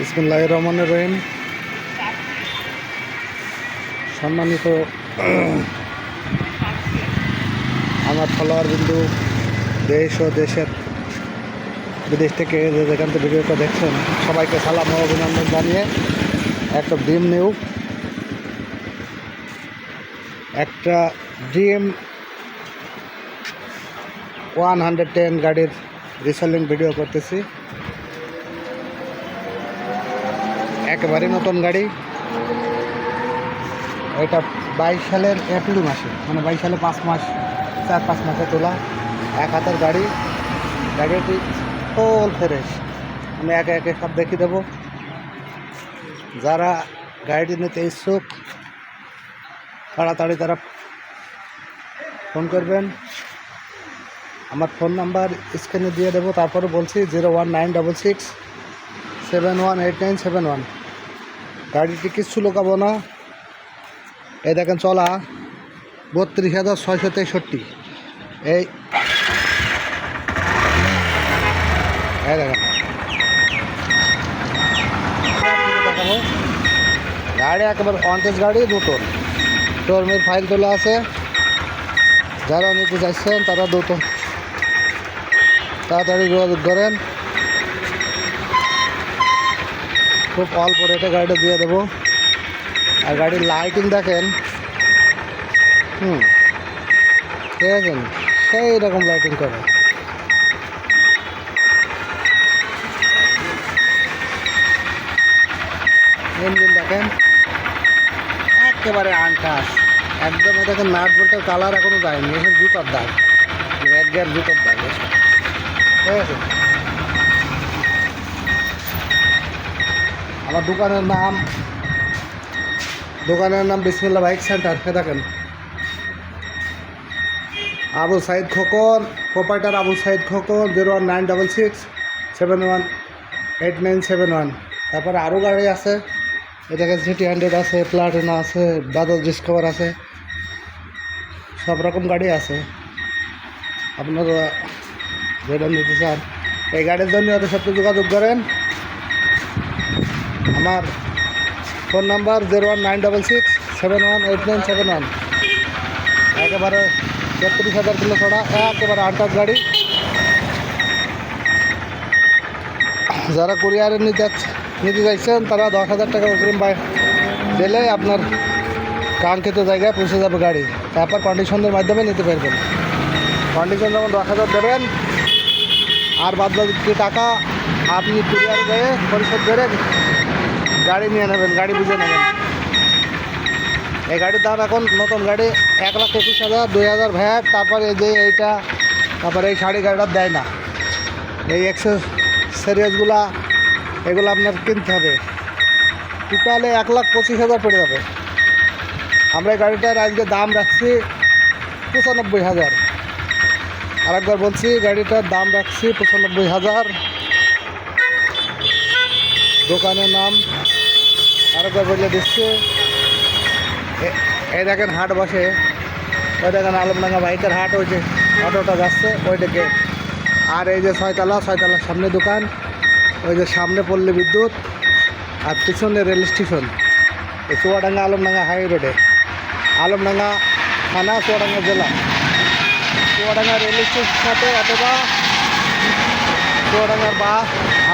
বিসমুল্লাহ রহমানের রহিম। সম্মানিত আমার ফলোয়ার বিন্দু, দেশ ও দেশের বিদেশ থেকে যেখান থেকে ভিডিওটা দেখছেন, সবাইকে সালাম ও অভিনন্দন জানিয়ে একটা ডিম নিউ। একটা ডিম ওয়ান হান্ড্রেড টেন গাড়ির রিসেলিং ভিডিও করতেছি। একেবারে নতুন গাড়ি। এটা বাইশ সালের এপ্রিল মাসে মানে বাইশ সালে পাঁচ মাস, চার পাঁচ মাসে তোলা এক হাতের গাড়ি। গাড়িটি ফুল ফ্রেশ আমি একে একে সব দেখিয়ে দেবো। যারা গাড়িটি নিতে ইচ্ছুক, তাড়াতাড়ি তারা ফোন করবেন। আমার ফোন নাম্বার স্ক্রিনে দিয়ে দেবো। তারপরে বলছি zero one nine double six seven one eight nine seven one. গাড়িটি কিচ্ছু লোকাবো না। এই দেখেন, চলা। বত্রিশ হাজার ছয়শো তেষট্টি। এই দেখেন। গাড়ি একেবারে অনটেজ গাড়ি, নতুন। টর্মের ফাইল তোলা আছে। যারা নিতে চাইছেন, তারা দ্রুত তাড়াতাড়ি যোগাযোগ করেন। খুব অল্প রেটে গাড়িটা দিয়ে দেবো। আর গাড়ির লাইটিং দেখেন। হুম। ঠিক আছে? সেই রকম লাইটিং করে। ইঞ্জিন দেখেন। একেবারে আনটাস। একদম দেখেন নাট বোল্টের কালার এখনও যায়নি। এসব জুতার দাগ। এক গিয়ার জুতার দাগ। ঠিক আছে? আমার দোকানের নাম দোকানের নাম বিসমিল্লা বাইক সেন্টার হে থাকেন Abu Saeed Khokon proprietor Abu Saeed Khokon, zero one nine double six, seven one eight nine seven one. তারপরে আরও গাড়ি আছে। এটাকে জিটি হান্ড্রেড আছে, প্লাটিনা আছে বাজাজ ডিসকভার আছে। সব রকম গাড়ি আছে। আপনারা যেটা নিতে চান, এই গাড়ির জন্য ওদের সাথে যোগাযোগ করেন। আমার phone number zero one nine double six seven one eight nine seven one. একেবারে তেত্রিশ হাজার কিলো ছড়া একেবারে আটটার গাড়ি। যারা কুরিয়ারে নিতে নিতে চাইছেন, তারা দশ হাজার টাকা অগ্রিম বাই দিলে আপনার কাঙ্ক্ষিত জায়গায় পৌঁছে যাবে গাড়ি। তারপর কন্ডিশনের মাধ্যমে নিতে পারবেন। কন্ডিশন যেমন দশ হাজার দেবেন, আর বাদ বাকি টাকা আপনি কুরিয়ারে গিয়ে পরিশোধ করে গাড়ি নিয়ে নেবেন, গাড়ি বুঝে নেবেন। এই গাড়ির দাম এখন নতুন গাড়ি এক লাখ একুশ হাজার, দুই হাজার ভ্যাট, তারপরে যে এইটা, তারপরে এই শাড়ি গাড়িটা দেয় না। এই এক্সেস সিরিয়াসগুলা এগুলো আপনার কিনতে হবে। টোটালে এক লাখ পঁচিশ হাজার পড়ে যাবে। আমরা এই গাড়িটার আজকে দাম রাখছি পঁচানব্বই হাজার। আরেকবার বলছি, গাড়িটার দাম রাখছি পঁচানব্বই হাজার। দোকানের নাম আরেকবার দিচ্ছি। এই দেখেন হাট বসে। ওই দেখেন আলমডাঙ্গা বাইকের হাট, ওই যে অটোটা যাচ্ছে ওই দিকে আর এই যে ছয়তলা, ছয়তলার সামনে দোকান, ওই যে সামনে পল্লী বিদ্যুৎ, আর পিছনে রেল স্টেশন, এই চুয়াডাঙ্গা আলমডাঙ্গা হাই রোডে। আলমডাঙ্গা থানা, চুয়াডাঙ্গা জেলা। চুয়াডাঙ্গা রেল স্টেশন সাথে অথবা চুয়াডাঙ্গার বাস,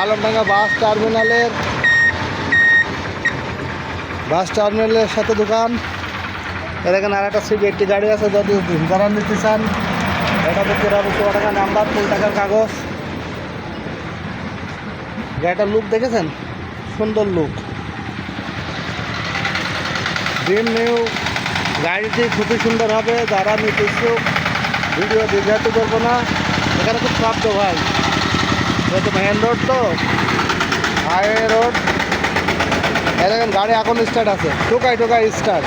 আলমডাঙ্গা বাস টার্মিনালের বাস টার্মিনালের সাথে দোকান। এ দেখেন আর একটা সিট, একটি গাড়ি আছে, যদি যারা নিতে চান। এটা দেখতে পাবো চুয়াডাঙ্গা নাম্বার ফুল টাকার কাগজ। গাড়িটার লুক দেখেছেন? সুন্দর লুক ড্রিম নিউ গাড়িটি খুবই সুন্দর হবে, যারা নিতে ইচ্ছুক। ভিডিও দীর্ঘায়িত করব না। এখানে খুব শব্দ ভাই। যেহেতু মেন রোড তো হাইওয়ে রোড দেখেন, গাড়ি এখন স্টার্ট আছে। টোকাই টোকাই স্টার্ট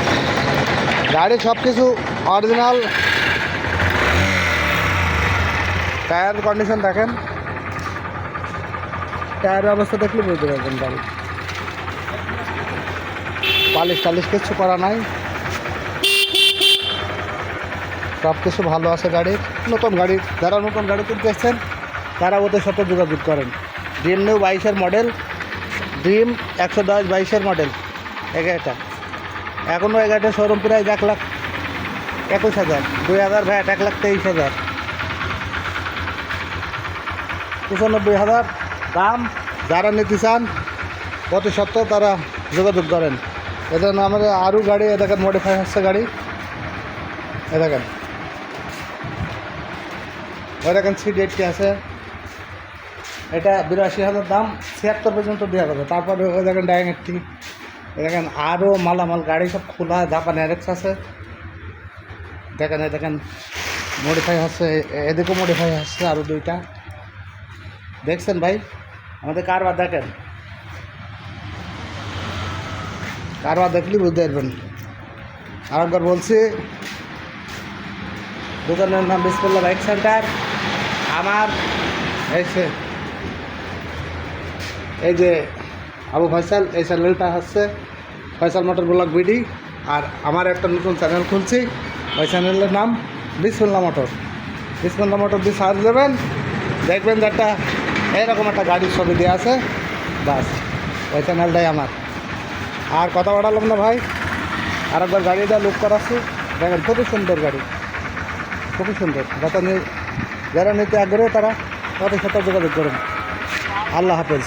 গাড়ি সব কিছু অরিজিনাল টায়ার কন্ডিশন দেখেন। টায়ারের অবস্থা দেখলে বুঝতে পারবেন গাড়ি। পালিশ টালিশ কিছু করা নাই। সব কিছু ভালো আছে গাড়ির নতুন গাড়ি, যারা নতুন গাড়ি কিনতে এসছেন, তারা ওদের সাথে যোগাযোগ করেন। ডিএম নিউ বাইশের মডেল ড্রিম একশো দশ বাইশের মডেল এই গাড়িটা এখনও এই গাড়িটা শোরুম প্রাইস এক লাখ একুশ হাজার, দুই হাজার ভ্যাট এক লাখ তেইশ হাজার। পঁচানব্বই হাজার দাম, যারা নিতে চান অতি সত্ত্বেও তারা যোগাযোগ করেন। এদের আমাদের আরও গাড়ি, এ দেখেন মডিফাই হচ্ছে গাড়ি। এ দেখেন। ওই দেখেন সিট এইটটি আছে। এটা বিরাশি হাজার দাম, ছিয়াত্তর পর্যন্ত দেওয়া যাবে। তারপরে ওই দেখেন ডাইনেকটি এ দেখেন আরও মালামাল, গাড়ি সব খোলা, জাপান অ্যারেক্স আছে। দেখেন দেখেন মডিফাই হচ্ছে এদিকেও মডিফাই হচ্ছে আরও দুইটা। দেখছেন ভাই? আমাদের কারবার দেখেন। কারবার দেখলে বুঝতে পারবেন। আর একবার বলছি, দোকানের নাম বিসমুল্লা বাইক সেন্টার আমার, এই সে এই যে আবু ফয়সাল, এই চ্যানেলটা হচ্ছে ফয়সাল মোটর ব্লগ বিডি আর আমার একটা নতুন চ্যানেল খুলছি, ওই চ্যানেলের নাম বিসমুল্লা মোটর। বিসমুল্লা মোটর দিয়ে সার্চ দেবেন, দেখবেন যে একটা এইরকম একটা গাড়ির ছবি দেওয়া আছে। বাস, ওই চ্যানেলটাই আমার। আর কথা বাড়ালাম না ভাই আর একবার গাড়িটা লুক করাচ্ছি। দেখেন, খুবই সুন্দর গাড়ি। খুবই সুন্দর। যাতে যারা নিতে আগ্রহী তারা তাদের সাথে যোগাযোগ করুন। আল্লাহ হাফেজ।